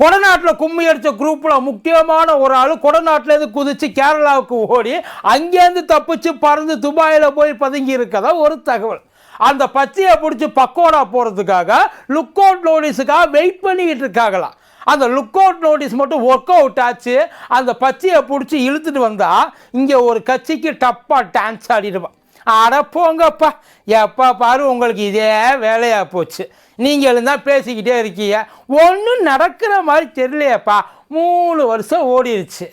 கொடநாட்டில் கும்மி அடித்த குரூப்பில் முக்கியமான ஒரு ஆள் கொடநாட்டிலேருந்து குதித்து கேரளாவுக்கு ஓடி அங்கேருந்து தப்பிச்சு பறந்து துபாயில் போய் பதுங்கி இருக்கதா ஒரு தகவல். அந்த பச்சையை பிடிச்சி பக்கோடா போகிறதுக்காக லுக் அவுட் நோட்டீஸுக்காக வெயிட் பண்ணிக்கிட்டு இருக்காங்களாம் அந்த லுக் அவுட் நோட்டீஸ் மட்டும் ஒர்க் அவுட் ஆச்சு. அந்த பச்சையை பிடிச்சி இழுத்துட்டு வந்தால் இங்கே ஒரு கட்சிக்கு டப்பாக டான்ஸ் ஆடிடுவான் அட போங்கப்பா. எப்பா பாரு உங்களுக்கு இதே வேலையாக போச்சு. நீங்களும் தான் பேசிக்கிட்டே இருக்கீங்க. ஒன்றும் நடக்கிற மாதிரி தெரியலையேப்பா. மூணு வருஷம் ஓடிடுச்சு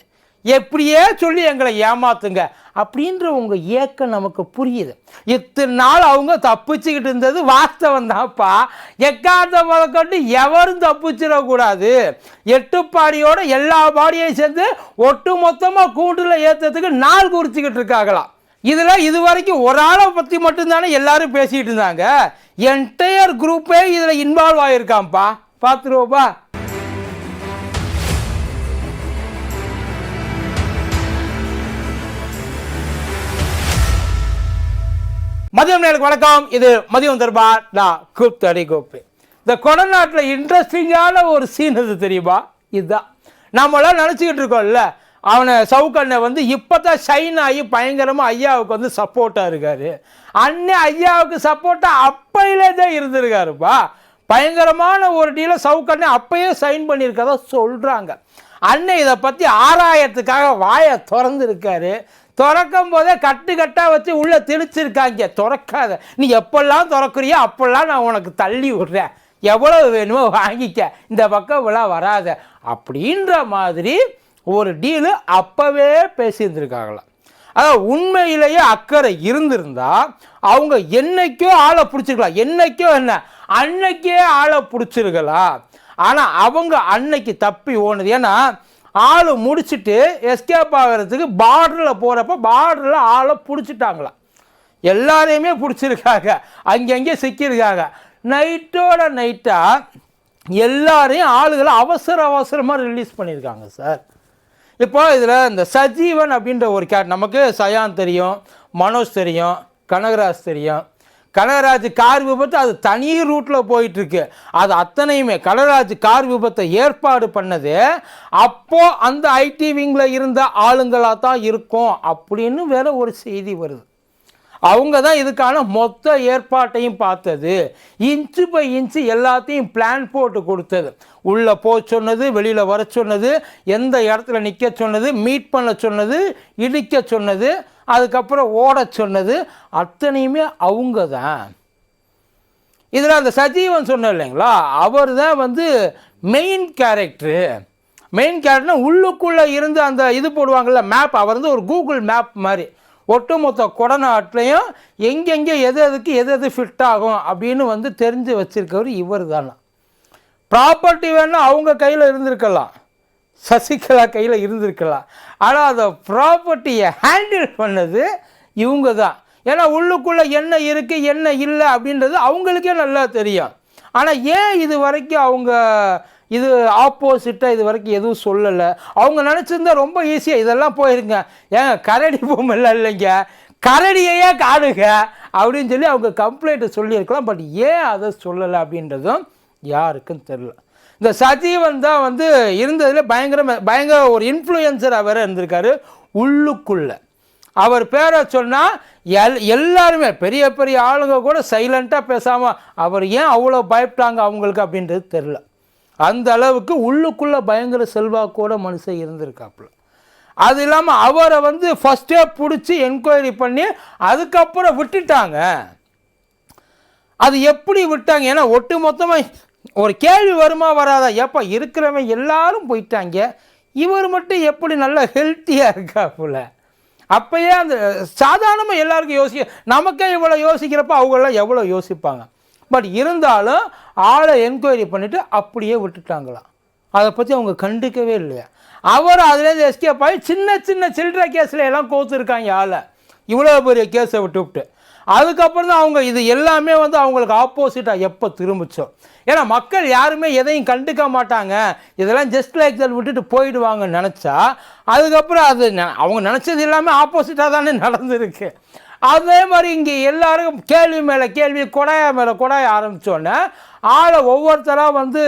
எப்படியே சொல்லி எங்களை ஏமாத்துங்க. அப்படின்ற உங்கள் ஏக்கம் நமக்கு புரியுது. இத்தனை நாள் அவங்க தப்பிச்சுக்கிட்டு இருந்தது வாஸ்தவம் தான்ப்பா. எக்காந்த முதற்கொண்டு எவரும் தப்பிச்சிடக்கூடாது. எட்டுப்பாடியோட எல்லா பாடியையும் சேர்ந்து ஒட்டு மொத்தமாக கூண்டில் ஏற்றுறதுக்கு நாள் குறிச்சிக்கிட்டு இருக்காங்களாம். இதில் இது வரைக்கும் ஒரு ஆளை பற்றி மட்டும்தானே எல்லாரும் பேசிகிட்டு இருந்தாங்க. என்டையர் குரூப்பே இதில் இன்வால்வ் ஆகியிருக்காம்ப்பா பார்த்துருவோப்பா மதியம் நேருக்கு வணக்கம். இது மதியம் தர்பார் நான் கூப்தடி கோப்பு இந்த கொடநாட்டில் இன்ட்ரெஸ்டிங்கான ஒரு சீன் அது தெரியுமா? இதுதான். நம்மளாம் நினச்சிக்கிட்டு இருக்கோம்ல. அவனை சவுக்கண்ணை வந்து இப்போ தான் ஷைன் ஆகி பயங்கரமாக ஐயாவுக்கு வந்து சப்போர்ட்டாக இருக்கார். அண்ணன் ஐயாவுக்கு சப்போர்ட்டாக அப்பையிலே தான் இருந்திருக்காருப்பா. பயங்கரமான ஒரு டீலை சவுக்கண்ணை அப்பயே சைன் பண்ணியிருக்கதா சொல்கிறாங்க அண்ணன் இதை பற்றி ஆராயத்துக்காக வாயை திறந்துருக்காரு. திறக்கும் போதே கட்டு கட்டாக வச்சு உள்ளே திணிச்சிருக்காங்க. திறக்காத. நீ எப்பெல்லாம் திறக்குறியோ அப்பெல்லாம் நான் உனக்கு தள்ளி விடுறேன். எவ்வளவு வேணுமோ வாங்கிக்க. இந்த பக்கம் இவ்வளோ வராத. அப்படின்ற மாதிரி ஒரு டீலு அப்போவே பேசியிருந்துருக்காங்களாம் அதாவது உண்மையிலேயே அக்கறை இருந்திருந்தா அவங்க என்னைக்கோ ஆளை பிடிச்சிருக்கலாம். என்னைக்கோ என்ன? அன்னைக்கே ஆளை பிடிச்சிருக்கலாம் ஆனால் அவங்க அன்னைக்கு தப்பி ஓனது ஏன்னா ஆள் முடிச்சுட்டு எஸ்கேப் ஆகிறதுக்கு பார்டரில் போகிறப்ப பார்டரில் ஆளை பிடிச்சிட்டாங்களாம் எல்லாரையுமே பிடிச்சிருக்காங்க. அங்கங்கே சிக்கியிருக்காங்க. நைட்டோட நைட்டாக எல்லாரையும் ஆளுகளை அவசர அவசரமாக ரிலீஸ் பண்ணியிருக்காங்க சார் இப்போ இதில் இந்த சஜீவன் அப்படின்ற ஒரு கேட் நமக்கு சயான் தெரியும் மனோஜ் தெரியும் கனகராஜ் தெரியும். கனகராஜ் கார் விபத்து அது தனி ரூட்டில் போயிட்டுருக்கு. அது அத்தனையுமே கனகராஜ் கார் விபத்தை ஏற்பாடு பண்ணது. அப்போது அந்த ஐடி விங்கில் இருந்த ஆளுங்களாக தான் இருக்கும் அப்படின்னு வேற ஒரு செய்தி வருது. அவங்க தான் இதுக்கான மொத்த ஏற்பாட்டையும் பார்த்தது. இன்ச்சு பை இன்ச்சு எல்லாத்தையும் பிளான் போட்டு கொடுத்தது. உள்ளே போக சொன்னது வெளியில் வர சொன்னது எந்த இடத்துல நிற்க சொன்னது மீட் பண்ண சொன்னது இடிக்க சொன்னது அதுக்கப்புறம் ஓட சொன்னது அத்தனையுமே அவங்க தான் இதில் அந்த சஜீவன் சொன்ன இல்லைங்களா? அவர் தான் வந்து மெயின் கேரக்டரு மெயின் கேரக்டர்னால் உள்ளுக்குள்ளே இருந்து அந்த இது போடுவாங்கள்ல மேப் அவர் வந்து ஒரு கூகுள் மேப் மாதிரி. ஒட்டுமொத்த கொடநாட்டிலையும் எங்கெங்கே எது எதுக்கு எது எது ஃபிட் ஆகும் அப்படின்னு வந்து தெரிஞ்சு வச்சிருக்கவர் இவர் தானா ப்ராப்பர்ட்டி வேணால் அவங்க கையில் இருந்திருக்கலாம். சசிகலா கையில் இருந்திருக்கலாம். ஆனால் அந்த ப்ராப்பர்ட்டியை ஹேண்டில் பண்ணது இவங்க தான் ஏன்னா உள்ளுக்குள்ளே என்ன இருக்குது என்ன இல்லை அப்படின்றது அவங்களுக்கே நல்லா தெரியும். ஆனால் ஏன் இது வரைக்கும் அவங்க இது ஆப்போசிட்டாக இது வரைக்கும் எதுவும் சொல்லலை. அவங்க நினச்சிருந்தா ரொம்ப ஈஸியாக இதெல்லாம் போயிருங்க. ஏங்க கரடி பொம்மெல்லாம் இல்லைங்க. கரடியையே காடுங்க அப்படின்னு சொல்லி அவங்க கம்ப்ளைண்ட்டை சொல்லியிருக்கலாம். பட் ஏன் அதை சொல்லலை அப்படின்றதும் யாருக்கும் தெரில இந்த சஜீவன் தான் வந்து இருந்ததில் பயங்கர பயங்கர ஒரு இன்ஃப்ளூயன்சராக அவர் இருந்திருக்காரு. உள்ளுக்குள்ளே. அவர் பேரை சொன்னால் எல் எல்லாருமே பெரிய பெரிய ஆளுங்க கூட சைலண்ட்டாக பேசாமல் அவர் ஏன் அவ்வளோ பயப்பட்டாங்க அவங்களுக்கு அப்படின்றது தெரில அந்த அளவுக்கு உள்ளுக்குள்ளே பயங்கர செல்வாக்கோட மனுஷன் இருந்திருக்காப்புல. அது இல்லாமல் அவரை வந்து ஃபஸ்ட்டே பிடிச்சி என்கொயரி பண்ணி அதுக்கப்புறம் விட்டுட்டாங்க. அது எப்படி விட்டாங்க? ஏன்னா ஒட்டு மொத்தமாக ஒரு கேள்வி வருமா வராதா? ஏப்பா இருக்கிறவன் எல்லாரும் போயிட்டாங்க. இவர் மட்டும் எப்படி நல்லா ஹெல்த்தியாக இருக்காப்புல? அப்போயே அந்த சாதாரணமாக எல்லாருக்கும் யோசிக்க நமக்கே இவ்வளோ யோசிக்கிறப்ப அவங்களாம் எவ்வளோ யோசிப்பாங்க? பட் இருந்தாலும் ஆளை என்கொயரி பண்ணிவிட்டு அப்படியே விட்டுட்டாங்களாம் அதை பற்றி அவங்க கண்டுக்கவே இல்லையா? அவர் அதுலேருந்து எஸ்கேப் ஆகி சின்ன சின்ன சில்லற கேஸில் எல்லாம் கோத்துருக்காங்க ஆளை. இவ்வளோ பெரிய கேஸை விட்டு விட்டு. அதுக்கப்புறம் தான் அவங்க இது எல்லாமே வந்து அவங்களுக்கு ஆப்போசிட்டாக எப்போ திரும்பிச்சோம் ஏன்னா மக்கள் யாருமே எதையும் கண்டுக்க மாட்டாங்க. இதெல்லாம் ஜஸ்ட் லைக் தட் விட்டுட்டு போயிடுவாங்கன்னு நினச்சா அதுக்கப்புறம் அது அவங்க நினச்சது எல்லாமே ஆப்போசிட்டாக தானே நடந்திருக்கு. அதே மாதிரி இங்கே எல்லாரும் கேள்வி மேலே கேள்வி கொடாயா மேலே கொடாய ஆரம்பித்தோடனே ஆளை ஒவ்வொருத்தராக வந்து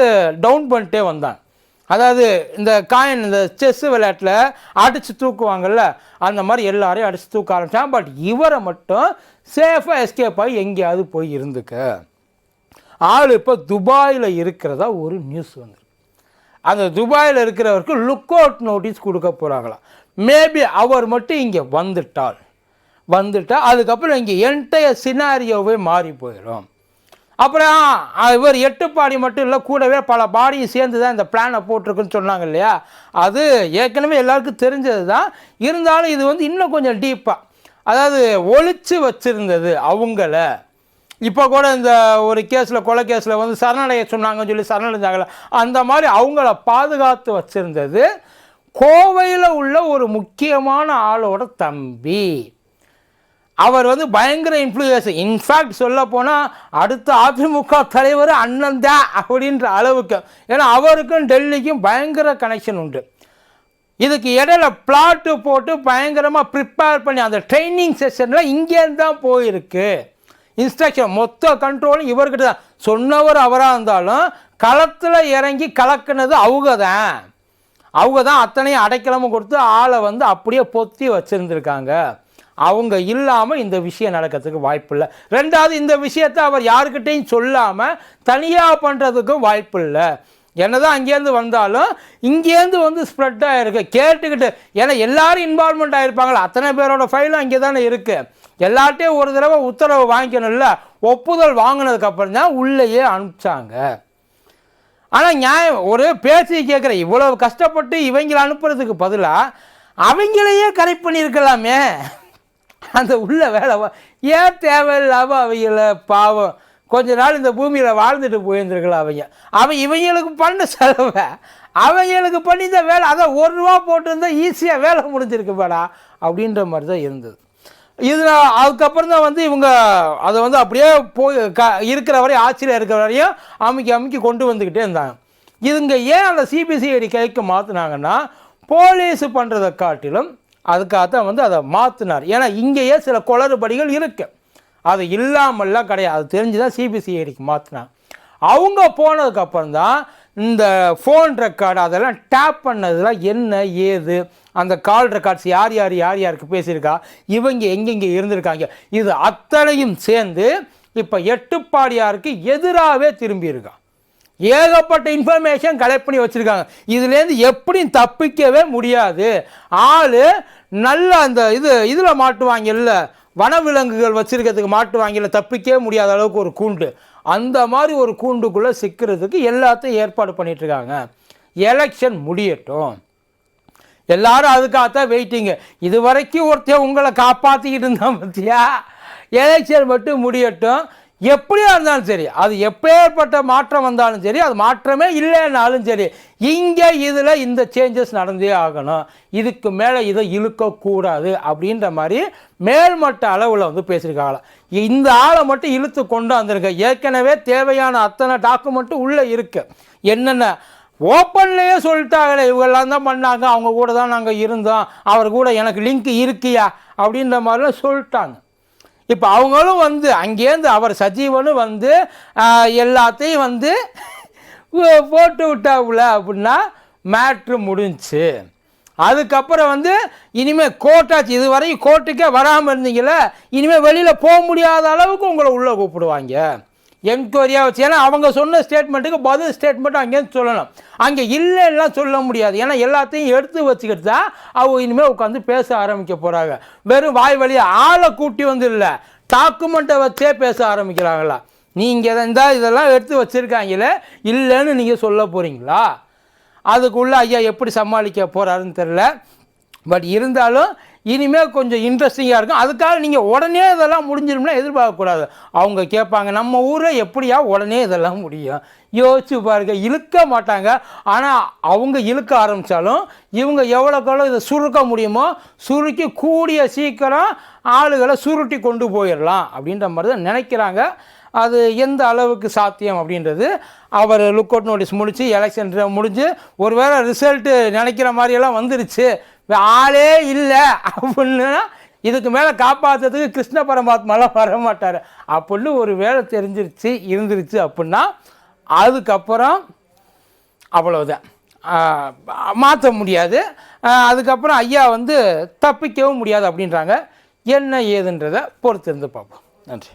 டவுன் பண்ணிட்டே வந்தான். அதாவது இந்த காயின் இந்த செஸ் விளையாட்டில் அடித்து தூக்குவாங்கள்ல அந்த மாதிரி எல்லாரையும் அடித்து தூக்க ஆரம்பித்தான் பட் இவரை மட்டும் சேஃபாக எஸ்கேப் ஆகி எங்கேயாவது போய் இருந்துக்க. ஆள் இப்போ துபாயில் இருக்கிறதா ஒரு நியூஸ் வந்து அந்த துபாயில் இருக்கிறவருக்கு லுக் அவுட் நோட்டீஸ் கொடுக்க போகிறாங்களாம் மேபி அவர் மட்டும் இங்கே வந்துட்டால். வந்துட்டால் அதுக்கப்புறம் இங்கே என்டையர் சினாரியோவே மாறி போயிடும். அப்புறம் இவர் எட்டு பாடி மட்டும் இல்லை கூடவே பல பாடியும் சேர்ந்து தான் இந்த பிளானை போட்டிருக்குன்னு சொன்னாங்க இல்லையா? அது ஏற்கனவே எல்லாருக்கும் தெரிஞ்சது தான் இருந்தாலும் இது வந்து இன்னும் கொஞ்சம் டீப்பாக அதாவது ஒழிச்சு வச்சுருந்தது அவங்கள. இப்போ கூட இந்த ஒரு கேஸில் கொலை கேஸில் வந்து சரணடைய சொன்னாங்கன்னு சொல்லி சரணடைஞ்சாங்கல்ல அந்த மாதிரி அவங்கள பாதுகாத்து வச்சுருந்தது கோவையில் உள்ள ஒரு முக்கியமான ஆளோட தம்பி. அவர் வந்து பயங்கர இன்ஃப்ளூயன்ஸ் இன்ஃபேக்ட் சொல்ல போனால் அடுத்த அதிமுக தலைவர் அண்ணன் தான் அப்படின்ற அளவுக்கு. ஏன்னா அவருக்கும் டெல்லிக்கும் பயங்கர கனெக்ஷன் உண்டு. இதுக்கு இடையில பிளாட்டு போட்டு பயங்கரமாக ப்ரிப்பேர் பண்ணி அந்த ட்ரைனிங் செஷனில் இங்கேருந்து தான் போயிருக்கு. இன்ஸ்ட்ரக்ஷன் மொத்த கண்ட்ரோலும் இவர்கிட்ட தான். சொன்னவர் அவராக இருந்தாலும் களத்தில் இறங்கி கலக்குனது அவங்க தான். அவங்க தான் அத்தனையும் அடைக்கலமும் கொடுத்து ஆளை வந்து அப்படியே பொத்தி வச்சுருந்துருக்காங்க. அவங்க இல்லாமல் இந்த விஷயம் நடக்கிறதுக்கு வாய்ப்பு இல்லை. ரெண்டாவது இந்த விஷயத்தை அவர் யாருக்கிட்டையும் சொல்லாமல் தனியாக பண்ணுறதுக்கும் வாய்ப்பு இல்லை. என்னதான் அங்கேருந்து வந்தாலும் இங்கேருந்து வந்து ஸ்ப்ரெட் ஆகிருக்கு கேட்டுக்கிட்டு ஏன்னா எல்லாரும் இன்வால்மெண்ட் ஆகிருப்பாங்களா அத்தனை பேரோட ஃபைலும் அங்கே தானே இருக்குது எல்லார்ட்டையும் ஒரு தடவை உத்தரவு வாங்கிக்கணும்ல. ஒப்புதல் வாங்கினதுக்கப்புறம் தான் உள்ளேயே அனுப்பிச்சாங்க. ஆனால் நியாயம் ஒரு பேசி கேட்குற இவ்வளோ கஷ்டப்பட்டு இவங்களை அனுப்புறதுக்கு பதிலாக அவங்களையே கரெக்ட் பண்ணியிருக்கலாமே. அந்த உள்ள வேலை ஏன் தேவையில்லாமல் அவங்கள பாவம்? கொஞ்ச நாள் இந்த பூமியில் வாழ்ந்துட்டு போயிருந்துருக்கலாம் அவங்க. அவன் இவங்களுக்கு பண்ண செலவை. அவங்களுக்கு பண்ணி இந்த வேலை அதான் ஒரு ரூபா போட்டிருந்தா ஈஸியாக வேலை முடிஞ்சிருக்கு பேடா அப்படின்ற மாதிரி தான் இருந்தது. இதில் அதுக்கப்புறம் தான் வந்து இவங்க அதை வந்து அப்படியே போய் க இருக்கிற வரையும் ஆட்சியில் இருக்கிற வரையும் அமைக்கி அமுக்கி கொண்டு வந்துக்கிட்டே இருந்தாங்க. இதுங்க ஏன் அந்த சிபிசிஐடி கைக்கு மாற்றினாங்கன்னா போலீஸ் பண்ணுறதை காட்டிலும் அதுக்காகத்தான் வந்து அதை மாற்றினார் ஏன்னா இங்கேயே சில குளறுபடிகள் இருக்குது அது இல்லாமல்லாம் கிடையாது. அது தெரிஞ்சு தான் சிபிசிஐடிக்கு மாற்றினாங்க அவங்க போனதுக்கப்புறம் தான் இந்த ஃபோன் ரெக்கார்டு அதெல்லாம் டேப் பண்ணதெல்லாம் என்ன ஏது அந்த கால் ரெக்கார்ட்ஸ் யார் யார் யார் யாருக்கு பேசியிருக்கா? இவங்க எங்கெங்கே இருந்திருக்காங்க? இது அத்தனையும் சேர்ந்து இப்போ எட்டுப்பாடியாருக்கு எதிராகவே திரும்பியிருக்கான் ஏகப்பட்ட இன்ஃபர்மேஷன் கலெக்ட் பண்ணி வச்சுருக்காங்க. இதுலேருந்து எப்படியும் தப்பிக்கவே முடியாது. ஆள் நல்ல அந்த இது இதில் மாட்டுவாங்கல்ல வனவிலங்குகள் வச்சுருக்கிறதுக்கு மாட்டுவாங்கல்ல தப்பிக்கவே முடியாத அளவுக்கு ஒரு கூண்டு. அந்த மாதிரி ஒரு கூண்டுக்குள்ளே சிக்கிறதுக்கு எல்லாத்தையும் ஏற்பாடு பண்ணிகிட்ருக்காங்க இருக்காங்க. எலெக்ஷன் முடியட்டும். எல்லாரும் அதுக்காகத்தான் வெயிட்டிங்கு இது வரைக்கும் ஒருத்தன் உங்களை காப்பாற்றிக்கிட்டு இருந்தான் பற்றியா எலெக்ஷன் மட்டும் முடியட்டும். எப்படியா இருந்தாலும் சரி அது எப்பேற்பட்ட மாற்றம் வந்தாலும் சரி அது மாற்றமே இல்லைன்னாலும் சரி இங்கே இதில் இந்த சேஞ்சஸ் நடந்தே ஆகணும். இதுக்கு மேலே இதை இழுக்கக்கூடாது அப்படின்ற மாதிரி மேல்மட்ட அளவில் வந்து பேசியிருக்காங்களாம் இந்த ஆளை மட்டும் இழுத்து கொண்டு வந்திருக்க. ஏற்கனவே தேவையான அத்தனை டாக்குமெண்ட்டும் உள்ளே இருக்குது என்னென்ன? ஓப்பன்லேயே சொல்லிட்டாங்களே இவங்கெல்லாம் தான் பண்ணாங்க அவங்க கூட தான் நாங்கள் இருந்தோம் அவர் கூட எனக்கு லிங்க் இருக்கியா? அப்படின்ற மாதிரிலாம் சொல்லிட்டாங்க. இப்போ அவங்களும் வந்து அங்கேருந்து அவர் சஜீவனும் வந்து எல்லாத்தையும் வந்து போட்டு விட்டாப்புல அப்படின்னா மேட்ரு முடிஞ்சுச்சு. அதுக்கப்புறம் வந்து இனிமேல் கோர்ட்டாச்சு இது வரையும் கோர்ட்டுக்கே வராமல் இருந்தீங்களே இனிமேல் வெளியில் போக முடியாத அளவுக்கு உங்களை உள்ளே கூப்பிடுவாங்க. என்கொயரியாக வச்சு ஏன்னா அவங்க சொன்ன ஸ்டேட்மெண்ட்டுக்கு பதில் ஸ்டேட்மெண்ட் அங்கேருந்து சொல்லணும். அங்கே இல்லைன்னா சொல்ல முடியாது. ஏன்னா எல்லாத்தையும் எடுத்து வச்சுக்கிட்டு தான் அவங்க இனிமேல் உட்காந்து பேச ஆரம்பிக்க போகிறாங்க வெறும் வாய் வழியாக ஆளை கூட்டி வந்து இல்லை டாக்குமெண்ட்டை வச்சே பேச ஆரம்பிக்கிறாங்களா? நீங்கள் இருந்தால் இதெல்லாம் எடுத்து வச்சுருக்காங்களே இல்லைன்னு நீங்கள் சொல்ல போகிறீங்களா அதுக்குள்ளே ஐயா எப்படி சமாளிக்க போகிறாருன்னு தெரில பட் இருந்தாலும் இனிமேல் கொஞ்சம் இன்ட்ரெஸ்டிங்காக இருக்கும். அதுக்காக நீங்கள் உடனே இதெல்லாம் முடிஞ்சிரும்னா எதிர்பார்க்கக்கூடாது. அவங்க கேட்பாங்க நம்ம ஊரில் எப்படியா உடனே இதெல்லாம் முடியும்? யோசிச்சு பாருங்க. இழுக்க மாட்டாங்க. ஆனால் அவங்க இழுக்க ஆரம்பித்தாலும் இவங்க எவ்வளோக்கெவ்வளோ இதை சுருக்க முடியுமோ சுருக்கி கூடிய சீக்கிரம் ஆளுகளை சுருட்டி கொண்டு போயிடலாம் அப்படின்ற மாதிரி தான் நினைக்கிறாங்க. அது எந்த அளவுக்கு சாத்தியம் அப்படின்றது அவர் லுக் அவுட் நோட்டீஸ் முடித்து எலெக்ஷன் முடிஞ்சு ஒருவேளை ரிசல்ட்டு நினைக்கிற மாதிரியெல்லாம் வந்துருச்சு. ஆளே இல்லை அப்படின்னா இதுக்கு மேலே காப்பாற்றுறதுக்கு கிருஷ்ண பரமாத்மாலாம் வர மாட்டார். அப்படின்னு ஒரு வேலை தெரிஞ்சிருச்சு இருந்துருச்சு அப்படின்னா அதுக்கப்புறம் அவ்வளோதான் மாற்ற முடியாது. அதுக்கப்புறம் ஐயா வந்து தப்பிக்கவும் முடியாது அப்படின்றாங்க. என்ன ஏதுன்றதை பொறுத்திருந்து பார்ப்போம். நன்றி.